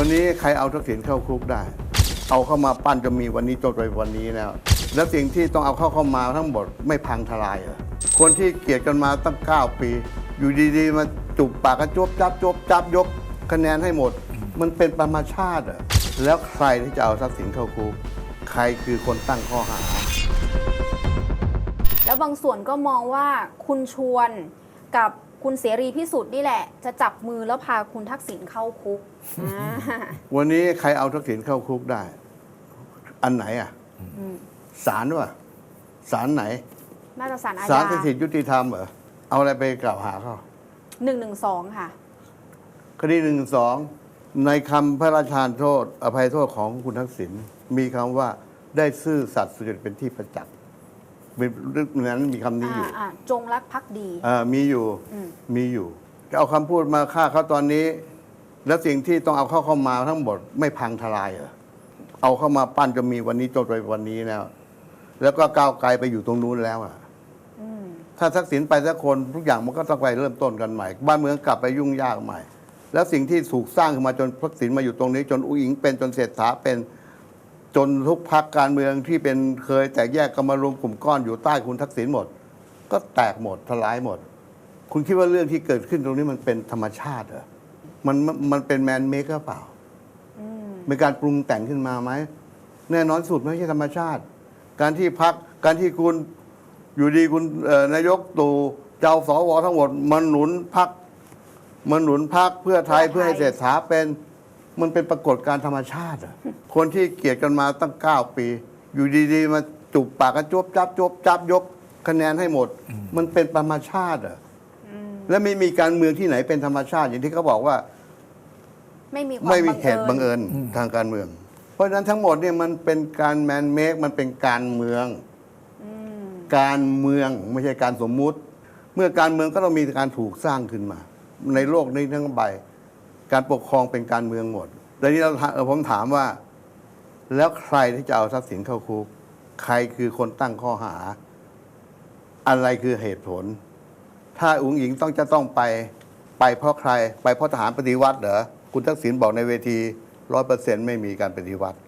วันนี้ใครเอาทักษิณเข้าคุกได้ เอาเข้ามาปั้นจะมีวันนี้จนไปวันนี้แล้ว แล้วสิ่งที่ต้องเอาเข้าเข้ามาทั้งหมดไม่พังทลายเหรอคนที่เกลียดกันมาตั้ง 9 ปี อยู่ดีๆ มาจุบปากกันจบจับจบจับยกคะแนนให้หมด มันเป็นธรรมชาติเหรอแล้วใครที่จะเอาทักษิณเข้าคุกใครคือคนตั้งข้อหา แล้วบางส่วนก็มองว่าคุณชวนกับ คุณเสรีพิสุทธิ์นี่แหละ จะจับมือแล้วพาคุณทักษิณเข้าคุกอ่าวันนี้ใครเอาทักษิณเข้าคุกได้ อันไหนอะอืมศาลวะศาลไหนมาตรฐานอาศาลญาสถิตยุติธรรมเหรอเอาอะไรไปกล่าวหาเขาหนึ่งหนึ่งสองค่ะคคดีหนึ่งสองในคำพระราชทานโทษ อภัยโทษของคุณทักษิณมีคำว่าได้ซื่อสัตย์สุจริตเป็นที่ประจักษ์ เป็นเรื่องนั้นมีคำนี้อยู่ อ่าอ่าจงรักภักดี เออมีอยู่อืม มีอยู่ จะเอาคำพูดมาฆ่าเขาตอนนี้ แล้วสิ่งที่ต้องเอาเข้าเข้ามาทั้งหมดไม่พังทลายเหรอเอาเข้ามาปั้นจะมีวันนี้จนไปวันนี้แล้ว แล้วก็ก้าวไกลไปอยู่ตรงนู้นแล้วอะอืมถ้าทักษิณไปสักคนทุกอย่างมันก็ต้องไปเริ่มต้นกันใหม่ บ้านเมืองกลับไปยุ่งยากใหม่ แล้วสิ่งที่ถูกสร้างขึ้นมาจนทักษิณมาอยู่ตรงนี้ จนอุ้งอิงเป็นจนเศรษฐาเป็น จนทุกพักการเมืองที่เป็นเคยแตกแยกกันมารวมกลุ่มก้อนอยู่ใต้คุณทักษิณหมด ก็แตกหมดทลายหมด คุณคิดว่าเรื่องที่เกิดขึ้นตรงนี้มันเป็นธรรมชาติเหรอมันมันเป็นแมนเมคหรือเปล่ามเป็นการปรุงแต่งขึ้นมาไหมแน่นอนสุดไม่ใช่ธรรมชาติ การที่พักการที่คุณอยู่ดีคุณนายกตู่เจ้าสวทั้งหมดมันหนุนพักมันหนุนพักเพื่อไทยเพื่อให้เศรษฐาเป็น มันเป็นปรากฏการณ์ธรรมชาติอะคนที่เกลียดกันมาตั้ง 9 ปี อยู่ดีๆ มาจุบปากกันจบจับจบจับยกคะแนนให้หมด มันเป็นธรรมชาติอะอืมและไม่มีการเมืองที่ไหนเป็นธรรมชาติอย่างที่เขาบอกว่า ไม่มีความไม่มีเหตุบังญเอิญทางการเมือง เพราะฉะนั้นทั้งหมดเนี่ยมันเป็นการแมนเมคมันเป็นการเมืองอืมการเมืองไม่ใช่การสมมุติ เมื่อการเมืองก็ต้องมีการถูกสร้างขึ้นมา ในโลกนี้ทั้งใบ การปกครองเป็นการเมืองหมดแต่นี้เราผมถามว่า แล้วใครที่จะเอาทรัพย์สินเข้าคุก ใครคือคนตั้งข้อหา อะไรคือเหตุผล ถ้าอุ๋งหญิงต้องจะต้องไปไปเพราะใคร ไปเพราะทหารปฏิวัติเหรอคุณทักษิณบอกในเวทีร้อยเปอร์เซ็นต์ไม่มีการปฏิวัติ